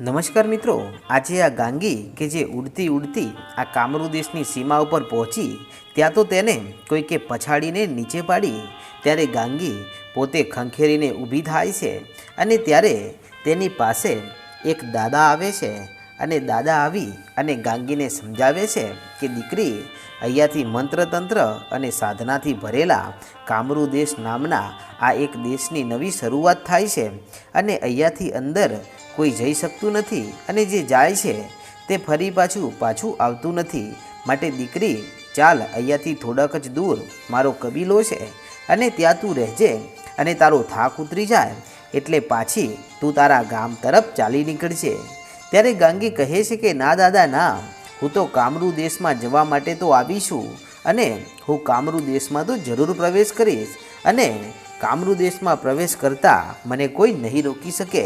નમસ્કાર મિત્રો, આજે આ ગાંગી કે જે ઉડતી ઉડતી આ કામરૂ દેશની સીમા ઉપર પહોંચી, ત્યાં તો તેને કોઈકે પછાડીને નીચે પાડી, ત્યારે ગાંગી પોતે ખંખેરીને ઊભી થાય છે અને ત્યારે તેની પાસે એક દાદા આવે છે અને દાદા આવી અને ગાંગીને સમજાવે છે કે દીકરી અહીંયાથી મંત્રતંત્ર અને સાધનાથી ભરેલા કામરૂ દેશ નામના આ એક દેશની નવી શરૂઆત થાય છે અને અહીંયાથી અંદર કોઈ જઈ શકતું નથી અને જે જાય છે તે ફરી પાછું પાછું આવતું નથી. માટે દીકરી, ચાલ અહીંયાથી થોડાક જ દૂર, મારો કબીલો છે અને ત્યાં તું રહેજે અને તારો થાક ઉતરી જાય એટલે પાછી તું તારા ગામ તરફ ચાલી નીકળશે ત્યારે ગાંગી કહે છે કે, ના દાદા, ના હું તો કામરૂ દેશમાં જવા માટે તો આવીશું અને હું કામરૂ દેશમાં તો જરૂર પ્રવેશ કરીશ અને કામરૂ દેશમાં પ્રવેશ કરતાં મને કોઈ નહીં રોકી શકે.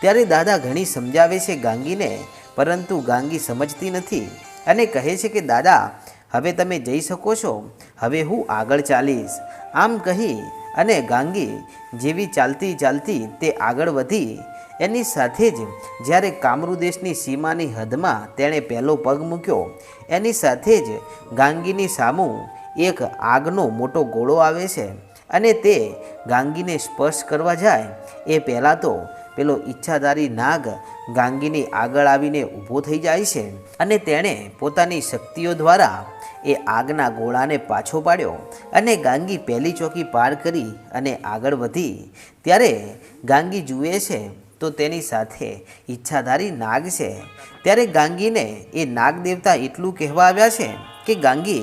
ત્યારે દાદા ઘણી સમજાવે છે ગાંગીને, પરંતુ ગાંગી સમજતી નથી અને કહે છે કે, દાદા, હવે તમે જઈ શકો છો. હવે હું આગળ ચાલીશ. આમ કહી અને ગાંગી જેવી ચાલતી ચાલતી તે આગળ વધી એની સાથે જ જ્યારે કામરૂ દેશની સીમાની હદમાં તેણે પહેલો પગ મૂક્યો, એની સાથે જ ગાંગીની સામું એક આગનો મોટો ગોળો આવે છે અને તે ગાંગીને સ્પર્શ કરવા જાય, એ પહેલાં તો પેલો ઈચ્છાધારી નાગ ગાંગીની આગળ આવીને ઊભો થઈ જાય છે અને તેણે પોતાની શક્તિઓ દ્વારા એ આગના ગોળાને પાછો પાડ્યો અને ગાંગી પહેલી ચોકી પાર કરી અને આગળ વધી. ત્યારે ગાંગી જુએ છે તો તેની સાથે ઈચ્છાધારી નાગ છે. ત્યારે ગાંગીને એ નાગ દેવતા એટલું કહેવા આવ્યા છે કે, ગાંગી,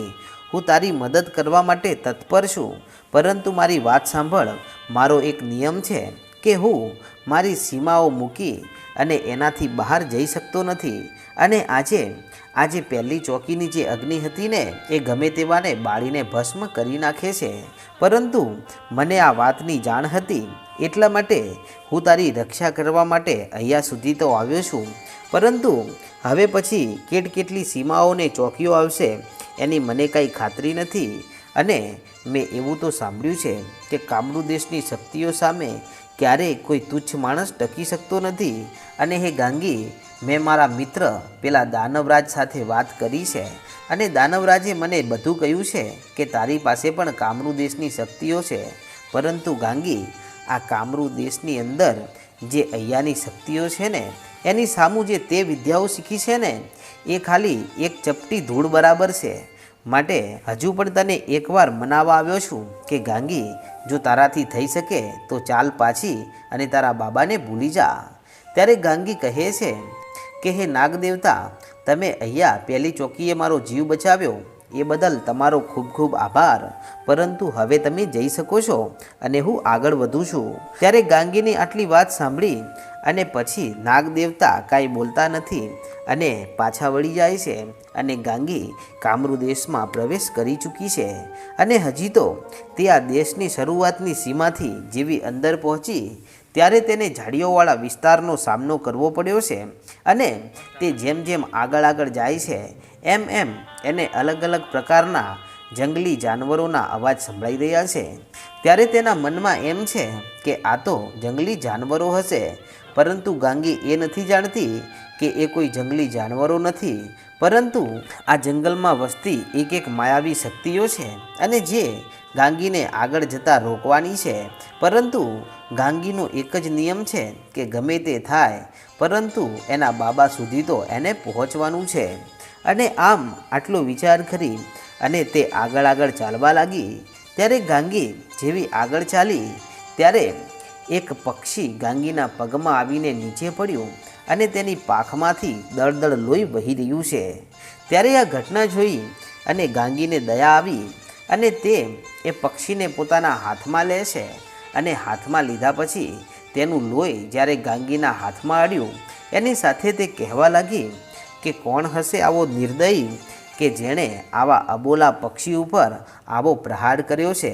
હું તારી મદદ કરવા માટે તત્પર છું, પરંતુ મારી વાત સાંભળ. મારો એક નિયમ છે કે હું મારી સીમાઓ મૂકી અને એનાથી બહાર જઈ શકતો નથી. અને આજે આજે પહેલી ચોકીની જે અગ્નિ હતી ને, એ ગમે તેવાને બાળીને ભસ્મ કરી નાખે છે. પરંતુ મને આ વાતની જાણ હતી એટલા માટે હું તારી રક્ષા કરવા માટે અહીંયા સુધી તો આવ્યો છું. પરંતુ હવે પછી કેટ કેટલી સીમાઓને ચોકીઓ આવશે એની મને કાંઈ ખાતરી નથી. અને મેં એવું તો સાંભળ્યું છે કે કામરૂ દેશની શક્તિઓ સામે ક્યારેય કોઈ તુચ્છ માણસ ટકી શકતો નથી. અને હે ગાંગી, મેં મારા મિત્ર પેલા દાનવરાજ સાથે વાત કરી છે અને દાનવરાજે મને બધું કહ્યું છે કે તારી પાસે પણ કામરૂ દેશની શક્તિઓ છે. પરંતુ ગાંગી આ કામરૂ દેશની અંદર જે અહીંયાની શક્તિઓ છે ને, એની સામું જે તે વિદ્યાઓ શીખી છે ને, એ ખાલી એક ચપટી ધૂળ બરાબર છે. માટે હજુ પણ તને એકવાર મનાવવા આવ્યો છું કે ગાંગી, જો તારાથી થઈ શકે તો ચાલ પાછી અને તારા બાબાને ભૂલી જા. ત્યારે ગાંગી કહે છે કે, હે નાગદેવતા, તમે અહીંયા પહેલી ચોકીએ મારો જીવ બચાવ્યો. એ બદલ તમારો ખૂબ ખૂબ આભાર. પરંતુ હવે તમે જઈ શકો છો અને હું આગળ વધું છું. ત્યારે ગાંગીની આટલી વાત સાંભળી અને પછી નાગદેવતા કાંઈ બોલતા નથી અને પાછા વળી જાય છે અને ગાંગી કામરૂ દેશમાં પ્રવેશ કરી ચૂકી છે. અને હજી તો તે આ દેશની શરૂઆતની સીમાથી જેવી અંદર પહોંચી ત્યારે તેને ઝાડીઓવાળા વિસ્તારનો સામનો કરવો પડ્યો છે અને તે જેમ જેમ આગળ આગળ જાય છે, એમ એમ એને અલગ અલગ પ્રકારના જંગલી જાનવરોના અવાજ સંભળાઈ રહ્યા છે. ત્યારે તેના મનમાં એમ છે કે આ તો જંગલી જાનવરો હશે, પરંતુ ગાંગી એ નથી જાણતી કે એ કોઈ જંગલી જાનવરો નથી પરંતુ આ જંગલમાં વસતી એક એક માયાવી શક્તિઓ છે અને જે ગાંગીને આગળ જતાં રોકવાની છે. પરંતુ ગાંગીનો એક જ નિયમ છે કે ગમે તે થાય, પરંતુ એના બાબા સુધી તો એને પહોંચવાનું છે. અને આમ આટલો વિચાર કરી અને તે આગળ આગળ ચાલવા લાગી. ત્યારે ગાંગી જેવી આગળ ચાલી, ત્યારે એક પક્ષી ગાંગીના પગમાં આવીને નીચે પડ્યું અને તેની પાખમાંથી દળદળ લોહી વહી રહ્યું છે. ત્યારે આ ઘટના જોઈ અને ગાંગીને દયા આવી અને તે એ પક્ષીને પોતાના હાથમાં લે છે અને હાથમાં લીધા પછી તેનું લોહી જ્યારે ગાંગીના હાથમાં અડ્યું, એની સાથે તે કહેવા લાગી કે કોણ હશે આવો નિર્દયી કે જેણે આવા અબોલા પક્ષી ઉપર આવો પ્રહાર કર્યો છે?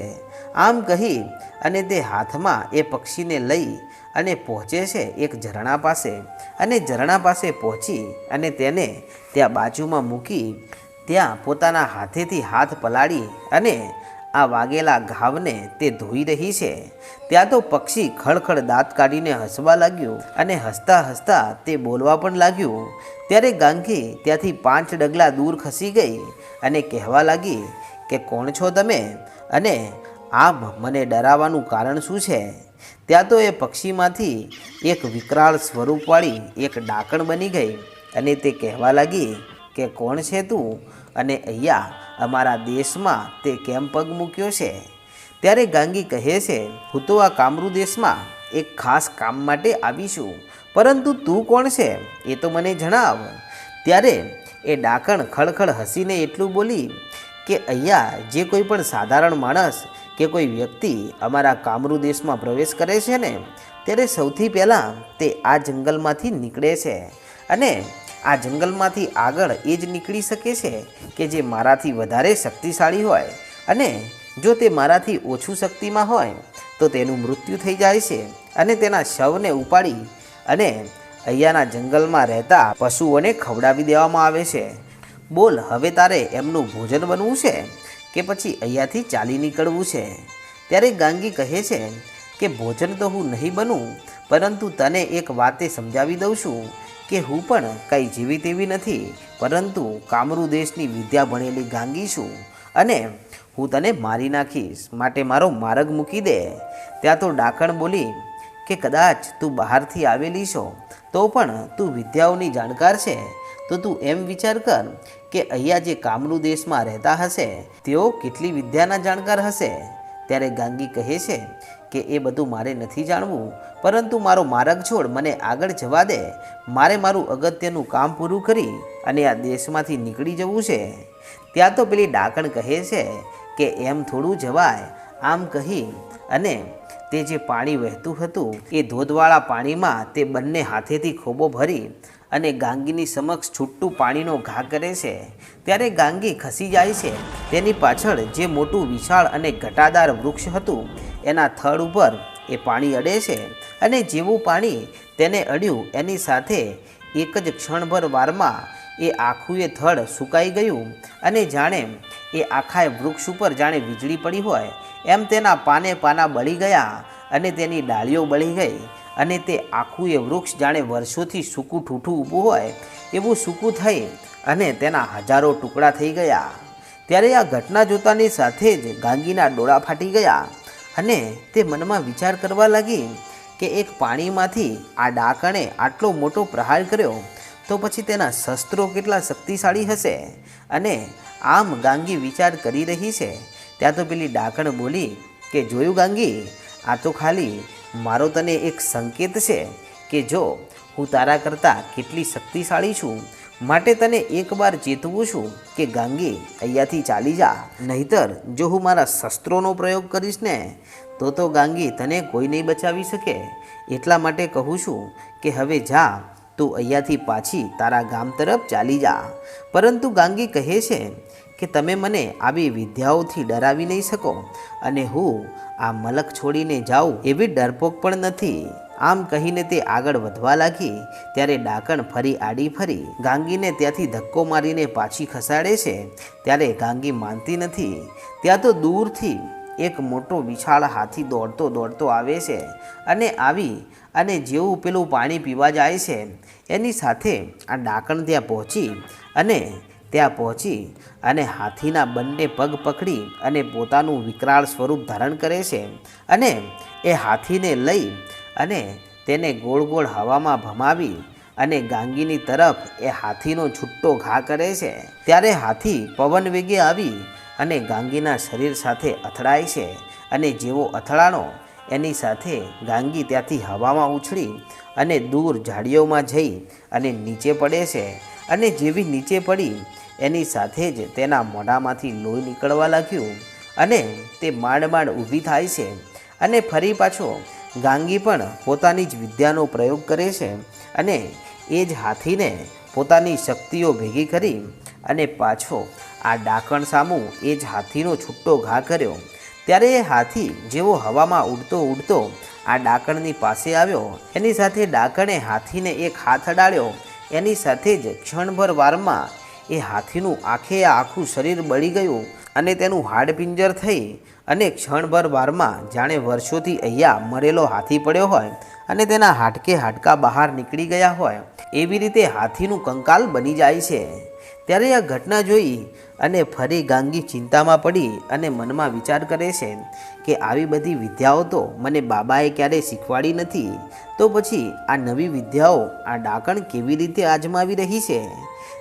આમ કહી અને તે હાથમાં એ પક્ષીને લઈ અને પહોંચે છે એક ઝરણા પાસે. અને ઝરણા પાસે પહોંચી અને તેને ત્યાં બાજુમાં મૂકી ત્યાં પોતાના હાથેથી હાથ પલાળી અને આ વાગેલા ઘાવને તે ધોઈ રહી છે. ત્યાં તો પક્ષી ખળખળ દાંત કાઢીને હસવા લાગ્યું અને હસતા હસતા તે બોલવા પણ લાગ્યું. ત્યારે ગાંગી ત્યાંથી પાંચ ડગલા દૂર ખસી ગઈ અને કહેવા લાગી કે, કોણ છો તમે? અને આમ મને ડરાવવાનું કારણ શું છે? ત્યાં તો એ પક્ષીમાંથી એક વિકરાળ સ્વરૂપવાળી એક ડાકણ બની ગઈ અને તે કહેવા લાગી કે, કોણ છે તું? અને અહીંયા અમારા દેશમાં તે કેમ પગ મૂક્યો છે? ત્યારે ગાંગી કહે છે, હું તો આ કામરુ દેશમાં એક ખાસ કામ માટે આવીશું પરંતુ તું કોણ છે? એ તો મને જણાવ. ત્યારે એ ડાકણ ખળખળ હસીને એટલું બોલી કે, અહીંયા જે કોઈ પણ સાધારણ માણસ કે કોઈ વ્યક્તિ અમારા કામરૂ દેશમાં પ્રવેશ કરે છે ને, ત્યારે સૌથી પહેલાં તે આ જંગલમાંથી નીકળે છે અને આ જંગલમાંથી આગળ એ જ નીકળી શકે છે કે જે મારાથી વધારે શક્તિશાળી હોય અને જો તે મારાથી ઓછું શક્તિમાં હોય, તો તેનું મૃત્યુ થઈ જાય છે અને તેના શવને ઉપાડી અને અહીંયાના જંગલમાં રહેતા પશુઓને ખવડાવી દેવામાં આવે છે. બોલ, હવે તારે એમનું ભોજન બનવું છે? કે પછી અહીંયાથી ચાલી નીકળવું છે. ત્યારે ગાંગી કહે છે કે, ભોજન તો હું નહીં બનું, પરંતુ તને એક વાતે સમજાવી દઉં છું કે હું પણ કંઈ જીવી તેવી નથી, પરંતુ કામરૂ દેશની વિદ્યા ભણેલી ગાંગી છું અને હું તને મારી નાખીશ, માટે મારો માર્ગ મૂકી દે. ત્યાં તો ડાકણ બોલી કે, કદાચ તું બહારથી આવેલી છો, તો પણ તું વિદ્યાઓની જાણકાર છે. તો તું એમ વિચાર કર કે અહીંયા જે કામરૂ દેશમાં રહેતા હશે, તેઓ કેટલી વિદ્યાના જાણકાર હશે? ત્યારે ગાંગી કહે છે કે, એ બધું મારે નથી જાણવું, પરંતુ મારો માર્ગ છોડ, મને આગળ જવા દે. મારે મારું અગત્યનું કામ પૂરું કરી અને આ દેશમાંથી નીકળી જવું છે. ત્યાં તો પેલી ડાકણ કહે છે કે, એમ થોડું જવાય, આમ કહી અને તે જે પાણી વહેતું હતું, એ ધોધવાળા પાણીમાં તે બંને હાથેથી ખોબો ભરી અને ગાંગીની સમક્ષ છૂટું પાણીનો ઘા કરે છે. ત્યારે ગાંગી ખસી જાય છે. તેની પાછળ જે મોટું વિશાળ અને ઘટાદાર વૃક્ષ હતું, એના થડ ઉપર એ પાણી અડે છે અને જેવું પાણી તેને અડ્યું, એની સાથે એક જ ક્ષણભર વારમાં એ આખું એ થડ સુકાઈ ગયું અને જાણે એ આખા વૃક્ષ ઉપર જાણે વીજળી પડી હોય. એમ તેના પાને પાના બળી ગયા અને તેની ડાળીઓ બળી ગઈ. અને તે આખું એ વૃક્ષ જાણે વર્ષોથી સૂકું ઠૂઠું ઊભું હોય એવું સૂકું થઈ અને તેના હજારો ટુકડા થઈ ગયા. ત્યારે આ ઘટના જોતાની સાથે જ ગાંગીના ડોળા ફાટી ગયા અને તે મનમાં વિચાર કરવા લાગી કે એક પાણીમાંથી આ ડાકણે આટલો મોટો પ્રહાર કર્યો તો પછી તેના શસ્ત્રો કેટલા શક્તિશાળી હશે? અને આમ ગાંગી વિચાર કરી રહી છે. ત્યાં તો પેલી ડાકણ બોલી કે, જોયું ગાંગી? આ તો ખાલી મારો તને એક સંકેત છે કે જો હું તારા કરતાં કેટલી શક્તિશાળી છું, માટે તને એકવાર ચેતવું છું કે ગાંગી, અહીંયાથી ચાલી જા. નહીતર જો હું મારા શસ્ત્રોનો પ્રયોગ કરીશ ને, તો તો ગાંગી તને કોઈ નહીં બચાવી શકે. એટલા માટે કહું છું કે હવે જા, તું અહીંયાથી પાછી તારા ગામ તરફ ચાલી જા. પરંતુ ગાંગી કહે છે કે તમે મને આવી વિદ્યાઓથી ડરાવી નહીં શકો? અને હું આ મલક છોડીને જાઉં એવી ડરપોક પણ નથી. આમ કહીને તે આગળ વધવા લાગી. ત્યારે ડાકણ ફરી આડી ફરી ગાંગીને ત્યાંથી ધક્કો મારીને પાછી ખસાડે છે. ત્યારે ગાંગી માનતી નથી. ત્યાં તો દૂરથી એક મોટો વિશાળ હાથી દોડતો દોડતો આવે છે અને આવી અને જેવું પેલું પાણી પીવા જાય છે. એની સાથે આ ડાકણ ત્યાં પહોંચી અને ત્યાં પહોંચી અને હાથીના બંને પગ પકડી અને પોતાનું વિકરાળ સ્વરૂપ ધારણ કરે છે અને એ હાથીને લઈ અને તેને ગોળ ગોળ હવામાં ભમાવી અને ગાંગીની તરફ એ હાથીનો છૂટ્ટો ઘા કરે છે. ત્યારે હાથી પવન વેગે આવી અને ગાંગીના શરીર સાથે અથડાય છે અને જેવો અથડાણો એની સાથે ગાંગી ત્યાંથી હવામાં ઉછળી અને દૂર ઝાડીઓમાં જઈ અને નીચે પડે છે અને જેવી નીચે પડી એની સાથે જ તેના મોઢામાંથી લોહી નીકળવા લાગ્યું અને તે માંડ માંડ ઊભી થાય છે અને ફરી પાછો ગાંગી પણ પોતાની જ વિદ્યાનો પ્રયોગ કરે છે અને એ જ હાથીને પોતાની શક્તિઓ ભેગી કરી અને પાછો આ ડાકણ સામું એ જ હાથીનો છૂટ્ટો ઘા કર્યો. ત્યારે એ હાથી જેવો હવામાં ઉડતો ઉડતો આ ડાકણની પાસે આવ્યો. એની સાથે ડાકણે હાથીને એક હાથ અડાડ્યો. એની સાથે જ ક્ષણભર વારમાં એ હાથીનું આખે આખું શરીર બળી ગયું અને તેનું હાડપિંજર થઈ અને ક્ષણભર વારમાં જાણે વર્ષોથી અહીંયા મરેલો હાથી પડ્યો હોય અને તેના હાડકે હાડકા બહાર નીકળી ગયા હોય. એવી રીતે હાથીનું કંકાલ બની જાય છે. ત્યારે આ ઘટના જોઈ અને ફરી ગાંગી ચિંતામાં પડી અને મનમાં વિચાર કરે છે કે આવી બધી વિદ્યાઓ તો મને બાબાએ ક્યારેય શીખવાડી નથી, તો પછી આ નવી વિદ્યાઓ, આ ડાકણ કેવી રીતે આજમાવી રહી છે?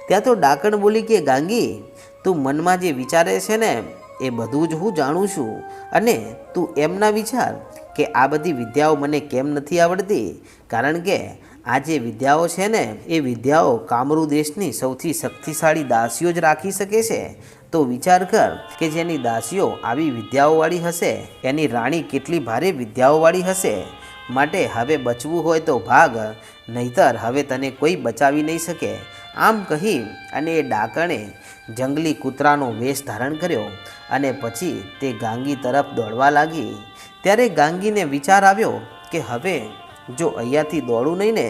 ત્યાં તો ડાકણ બોલી કે, ગાંગી, તું મનમાં જે વિચારે છે ને, એ બધું જ હું જાણું છું. અને તું એમના વિચાર કે આ બધી વિદ્યાઓ મને કેમ નથી આવડતી? કારણ કે આ જે વિદ્યાઓ છે ને, એ વિદ્યાઓ કામરૂ દેશની સૌથી શક્તિશાળી દાસીઓ જ રાખી શકે છે. તો વિચાર કર કે જેની દાસીઓ આવી વિદ્યાઓવાળી હશે, એની રાણી કેટલી ભારે વિદ્યાઓવાળી હશે. માટે હવે બચવું હોય તો ભાગ, નહીતર હવે તને કોઈ બચાવી નહીં શકે. આમ કહી અને એ ડાકણે જંગલી કૂતરાનો વેશ ધારણ કર્યો અને પછી તે ગાંગી તરફ દોડવા લાગી. ત્યારે ગાંગીને વિચાર આવ્યો કે હવે જો અહીંયાથી દોડું નહીં ને,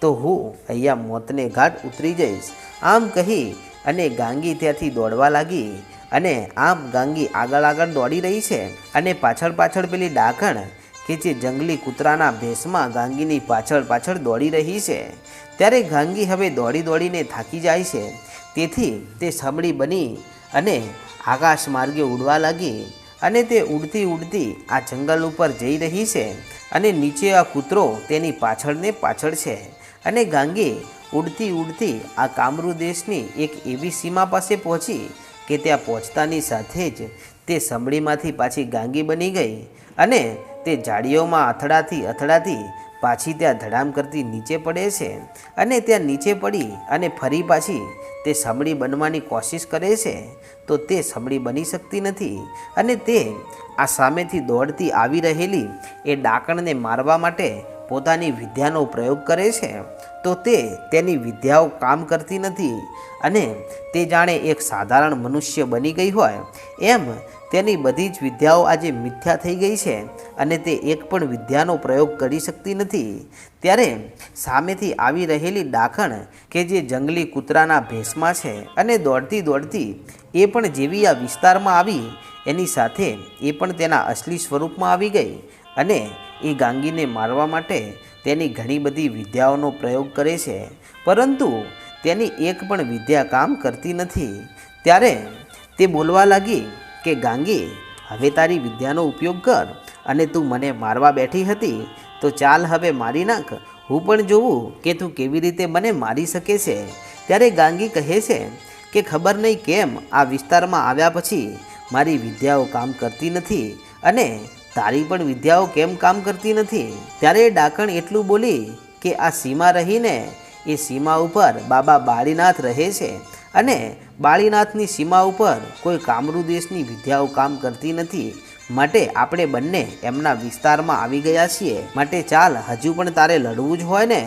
તો હું અહીંયા મોતને ઘાટ ઉતરી જઈશ. આમ કહી અને ગાંગી ત્યાંથી દોડવા લાગી અને આમ ગાંગી આગળ આગળ દોડી રહી છે અને પાછળ પાછળ પેલી ડાકણ કે જે જંગલી કૂતરાના ભેસમાં ગાંગીની પાછળ પાછળ દોડી રહી છે. ત્યારે ગાંગી હવે દોડી દોડીને થાકી જાય છે. તેથી તે સબળી બની અને આકાશ માર્ગે ઉડવા લાગી અને તે ઉડતી ઉડતી આ જંગલ ઉપર જઈ રહી છે અને નીચે આ કૂતરો તેની પાછળને પાછળ છે. અને ગાંગી ઉડતી ઉડતી આ કામરૂ દેશની એક એવી સીમા પાસે પહોંચી કે ત્યાં પહોંચતાની સાથે જ તે સમડીમાંથી પાછી ગાંગી બની ગઈ અને તે જાડીઓમાં અથડાતી અથડાતી પાછી ત્યાં ધડામ કરતી નીચે પડે છે અને ત્યાં નીચે પડી અને ફરી પાછી તે સમડી બનવાની કોશિશ કરે છે, તો તે સમડી બની શકતી નથી અને તે આ સામેથી દોડતી આવી રહેલી એ ડાકણને મારવા માટે પોતાની વિદ્યાનો પ્રયોગ કરે છે, તો તે તેની વિદ્યાઓ કામ કરતી નથી અને તે જાણે એક સાધારણ મનુષ્ય બની ગઈ હોય. એમ તેની બધી જ વિદ્યાઓ આજે મિથ્યા થઈ ગઈ છે અને તે એક પણ વિદ્યાનો પ્રયોગ કરી શકતી નથી. ત્યારે સામેથી આવી રહેલી ડાખણ કે જે જંગલી કૂતરાના ભેંસમાં છે અને દોડતી દોડતી એ પણ જેવી આ વિસ્તારમાં આવી, એની સાથે એ પણ તેના અસલી સ્વરૂપમાં આવી ગઈ અને એ ગાંગીને મારવા માટે તેની ઘણી બધી વિદ્યાઓનો પ્રયોગ કરે છે. પરંતુ તેની એક પણ વિદ્યા કામ કરતી નથી. ત્યારે તે બોલવા લાગી કે, ગાંગી, હવે તારી વિદ્યાનો ઉપયોગ કર અને તું મને મારવા બેઠી હતી, તો ચાલ હવે મારી નાખ. હું પણ જોઉં કે તું કેવી રીતે મને મારી શકે છે. ત્યારે ગાંગી કહે છે કે, ખબર નહીં કેમ આ વિસ્તારમાં આવ્યા પછી મારી વિદ્યાઓ કામ કરતી નથી અને તારી પણ વિદ્યાઓ કેમ કામ કરતી નથી? ત્યારે ડાકણ એટલું બોલી કે આ સીમા રહીને એ સીમા ઉપર બાબા બાળીનાથ રહે છે અને બાળીનાથની સીમા ઉપર કોઈ કામરૂ દેશની વિદ્યાઓ કામ કરતી નથી. માટે આપણે બંને એમના વિસ્તારમાં આવી ગયા છીએ. માટે ચાલ, હજુ પણ તારે લડવું જ હોય ને?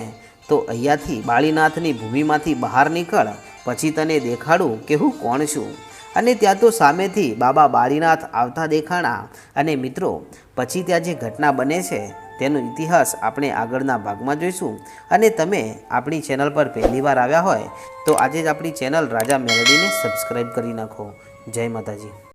તો અહીંયાથી બાળીનાથની ભૂમિમાંથી બહાર નીકળ, પછી તને દેખાડું કે હું કોણ છું. અને ત્યાં તો સામેથી બાબા બારીનાથ આવતા દેખાણા. અને મિત્રો, પછી ત્યાં જે ઘટના બને છે, તેનો ઇતિહાસ આપણે આગળના ભાગમાં જોઈશું. અને તમે આપણી ચેનલ પર પહેલીવાર આવ્યા હોય, તો આજે જ આપણી ચેનલ રાજા મેલડીને સબસ્ક્રાઈબ કરી નાખો. જય માતાજી.